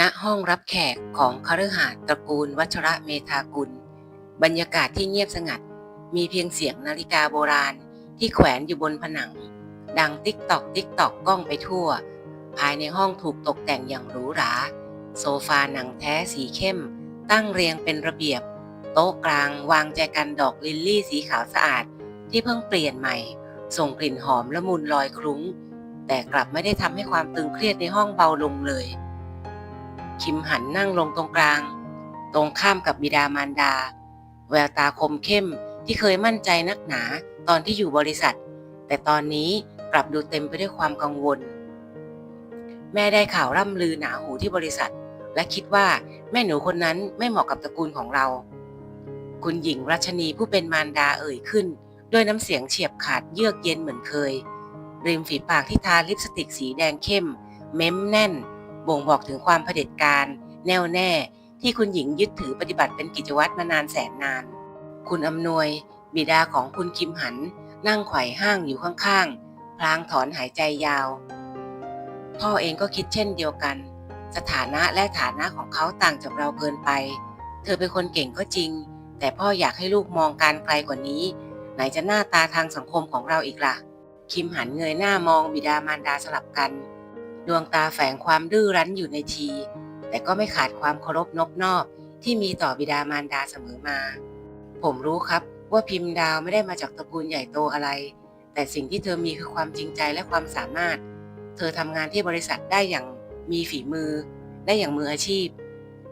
ณห้องรับแขกของคฤหาสน์ตระกูลวัชระเมธากุล บรรยากาศที่เงียบสงัด มีเพียงเสียงนาฬิกาโบราณที่แขวนอยู่บนผนัง ดังติ๊กตอกติ๊กตอกก้องไปทั่ว ภายในห้องถูกตกแต่งอย่างหรูหรา โซฟาหนังแท้สีเข้ม ตั้งเรียงเป็นระเบียบ โต๊ะกลางวางแจกันดอกลิลลี่สีขาวสะอาด ที่เพิ่งเปลี่ยนใหม่ ส่งกลิ่นหอมละมุนลอยคลุ้ง แต่กลับไม่ได้ทำให้ความตึงเครียดในห้องเบาลงเลย คิมหันนั่งลงตรงกลาง ตรงข้ามกับบิดามารดา แววตาคมเข้มที่เคยมั่นใจนักหนาตอนที่อยู่บริษัท แต่ตอนนี้กลับดูเต็มไปด้วยความกังวล แม่ได้ข่าวร่ำลือหนาหูที่บริษัท และคิดว่าแม่หนูคนนั้นไม่เหมาะกับตระกูลของเรา คุณหญิงรัชนีผู้เป็นมารดาเอ่ยขึ้น ด้วยน้ำเสียงเฉียบขาดเยือกเย็นเหมือนเคยริมฝีปากที่ทาลิปสติกสีแดงเข้ม เม้มแน่น บ่งบอกถึงความเผด็จการแน่วแน่ ที่คุณหญิงยึดถือปฏิบัติเป็นกิจวัตรมานานแสนนาน คุณอำนวย บิดาของคุณคิมหัน นั่งไขว่ห้างอยู่ข้างๆ พลางถอนหายใจยาว พ่อเองก็คิดเช่นเดียวกัน สถานะและฐานะของเขาต่างจากเราเกินไป เธอเป็นคนเก่งก็จริง แต่พ่ออยากให้ลูกมองการไกลกว่านี้ ไหนจะหน้าตาทางสังคมของเราอีกล่ะ คิมหันเงยหน้ามองบิดามารดาสลับกัน ดวงตาแฝงความดื้อรั้นอยู่ในที แต่ก็ไม่ขาดความเคารพนบนอบที่มีต่อบิดามารดาเสมอมา ผมรู้ครับว่าพิมพ์ดาวไม่ได้มาจากตระกูลใหญ่โตอะไร แต่สิ่งที่เธอมีคือความจริงใจและความสามารถ เธอทำงานที่บริษัทได้อย่างมีฝีมือ ได้อย่างมืออาชีพ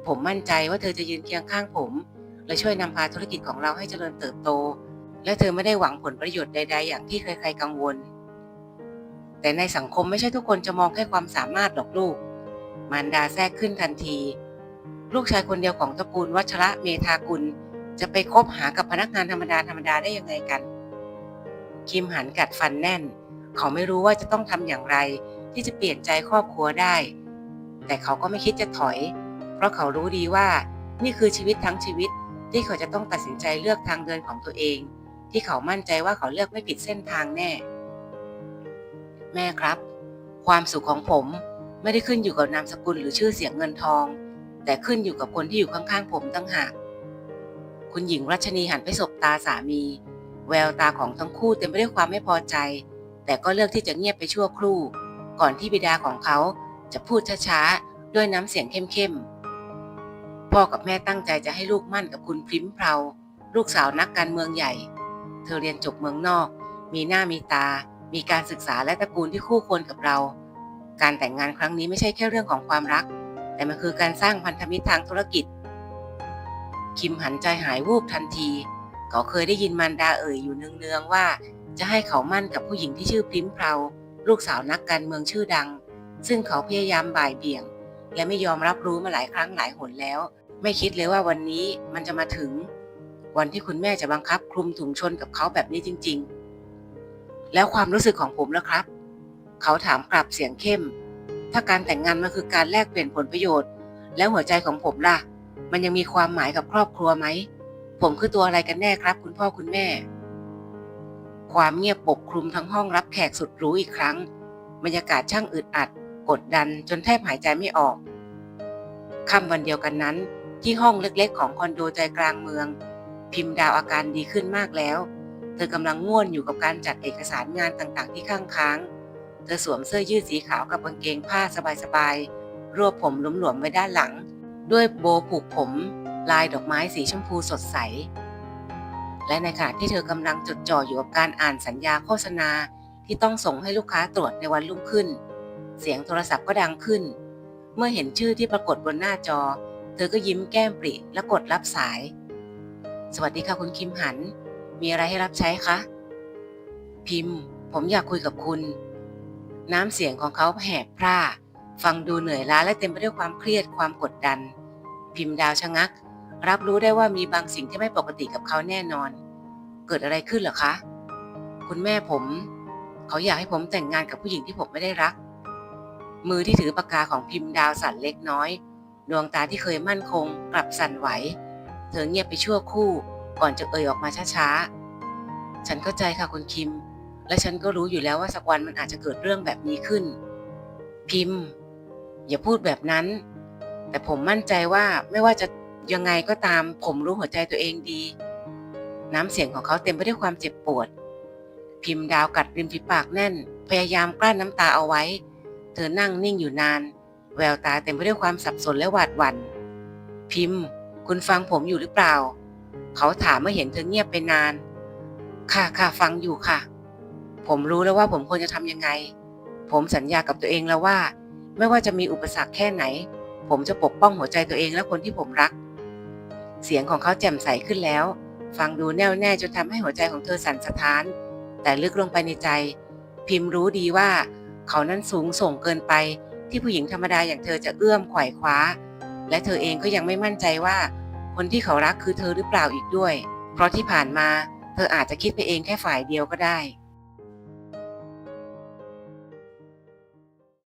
ผมมั่นใจว่าเธอจะยืนเคียงข้างผม และช่วยนำพาธุรกิจของเราให้เจริญเติบโต และเธอไม่ได้หวังผลประโยชน์ใด ๆ อย่างที่ใครๆกังวล แต่ในสังคมไม่ใช่ทุกคนจะมองแค่ความสามารถหรอกลูก มารดาแทรกขึ้นทันที ลูกชายคนเดียวของตระกูลวัชระเมธากุล จะไปคบหากับพนักงานธรรมดาธรรมดาได้ยังไงกัน คิมหันกัดฟันแน่น เขาไม่รู้ว่าจะต้องทำอย่างไร ที่จะเปลี่ยนใจครอบครัวได้ แต่เขาก็ไม่คิดจะถอย เพราะเขารู้ดีว่า นี่คือชีวิตทั้งชีวิตที่เขาจะต้องตัดสินใจเลือกทางเดินของตัวเอง ที่เขามั่นใจว่าเขาเลือกไม่ผิดเส้นทางแน่ แม่ครับ ความสุขของผมไม่ได้ขึ้นอยู่กับนามสกุลหรือชื่อเสียงเงินทอง แต่ขึ้นอยู่กับคนที่อยู่ข้างๆผมตั้งหากคุณหญิงรัชนีหันไปสบตาสามี แววตาของทั้งคู่เต็มไปด้วยความไม่พอใจ แต่ก็เลือกที่จะเงียบไปชั่วครู่ ก่อนที่บิดาของเขาจะพูดช้าๆด้วยน้ำเสียงเข้มๆพ่อกับแม่ตั้งใจจะให้ลูกมั่นกับคุณพริมเพราลูกสาวนักการเมืองใหญ่ เธอเรียนจบเมืองนอก มีหน้ามีตา มีการศึกษาและตระกูลที่คู่ควรกับเรา การแต่งงานครั้งนี้ไม่ใช่แค่เรื่องของความรัก แต่มันคือการสร้างพันธมิตรทางธุรกิจ คิมหันใจหายวูบทันที เขาเคยได้ยินมารดาเอ่ยอยู่เนืองๆว่า จะให้เขามั่นกับผู้หญิงที่ชื่อพริมเพราลูกสาวนักการเมืองชื่อดัง ซึ่งเขาพยายามบ่ายเบี่ยง และไม่ยอมรับรู้มาหลายครั้งหลายหนแล้ว ไม่คิดเลยว่าวันนี้มันจะมาถึง วันที่คุณแม่จะบังคับคลุมถุงชนกับเขาแบบนี้จริง ๆ แล้วความรู้สึกของผมล่ะครับ เขาถามกลับเสียงเข้ม ถ้าการแต่งงานมันคือการแลกเปลี่ยนผลประโยชน์ แล้วหัวใจของผมล่ะ มันยังมีความหมายกับครอบครัวไหม ผมคือตัวอะไรกันแน่ครับ คุณพ่อคุณแม่ ความเงียบปกคลุมทั้งห้องรับแขกสุดหรูอีกครั้ง บรรยากาศช่างอึดอัด กดดันจนแทบหายใจไม่ออกค่ำวันเดียวกันนั้น ที่ห้องเล็กๆ ของคอนโดใจกลางเมือง พิมพ์ดาวอาการดีขึ้นมากแล้ว เธอกำลังง่วนอยู่กับการจัดเอกสารงานต่างๆ ที่ข้างค้าง เธอสวมเสื้อยืดสีขาวกับกางเกงผ้าสบายๆ รวบผมหลวมๆไว้ด้านหลัง ด้วยโบว์ผูกผม ลายดอกไม้สีชมพูสดใส และในขณะที่เธอกำลังจดจ่ออยู่กับการอ่านสัญญาโฆษณาที่ต้องส่งให้ลูกค้าตรวจในวันรุ่งขึ้น เสียงโทรศัพท์ก็ดังขึ้น เมื่อเห็นชื่อที่ปรากฏบนหน้าจอ เธอก็ยิ้มแก้มปริและกดรับสาย สวัสดีค่ะคุณคิมหัน มีอะไรให้รับใช้คะ พิมพ์ ผมอยากคุยกับคุณ น้ำเสียงของเขาแหบพร่า ฟังดูเหนื่อยล้าและเต็มไปด้วยความเครียดความกดดัน พิมพ์ดาวชะงัก รับรู้ได้ว่ามีบางสิ่งที่ไม่ปกติกับเขาแน่นอน เกิดอะไรขึ้นเหรอคะ คุณแม่ผม เขาอยากให้ผมแต่งงานกับผู้หญิงที่ผมไม่ได้รัก มือที่ถือปากกาของพิมพ์ดาวสั่นเล็กน้อย ดวงตาที่เคยมั่นคง กลับสั่นไหว เธอเงียบไปชั่วครู่ ก่อนจะเอ่ยออกมาช้าๆ ฉันเข้าใจค่ะคุณคิม และฉันก็รู้อยู่แล้วว่าสักวันมันอาจจะเกิดเรื่องแบบนี้ขึ้น พิมพ์ อย่าพูดแบบนั้น แต่ผมมั่นใจว่าไม่ว่าจะยังไงก็ตาม ผมรู้หัวใจตัวเองดี น้ำเสียงของเขาเต็มไปด้วยความเจ็บปวด พิมพ์ดาวกัดริมฝีปากแน่น พยายามกลั้นน้ำตาเอาไว้ เธอนั่งนิ่งอยู่นาน แววตาเต็มไปด้วยความสับสนและหวาดหวัน่น พิมพ์ คุณฟังผมอยู่หรือเปล่า เขาถามเมื่อเห็นเธอเงียบไปนาน ค่ะค่ะฟังอยู่ค่ะ ผมรู้แล้วว่าผมควรจะทำยังไง ผมสัญญากับตัวเองแล้วว่า ไม่ว่าจะมีอุปสรรคแค่ไหน ผมจะปกป้องหัวใจตัวเองและคนที่ผมรัก เสียงของเขาแจ่มใสขึ้นแล้ว ฟังดูแน่วแน่จนทำให้หัวใจของเธอสั่นสะท้าน แต่ลึกลงไปในใจ พิมพ์รู้ดีว่า เขานั้นสูงส่งเกินไป ที่ผู้หญิงธรรมดาอย่างเธอจะเอื้อมไขว่คว้า และเธอเองก็ยังไม่มั่นใจว่า คนที่เขารักคือเธอหรือเปล่าอีกด้วย เพราะที่ผ่านมา เธออาจจะคิดไปเองแค่ฝ่ายเดียวก็ได้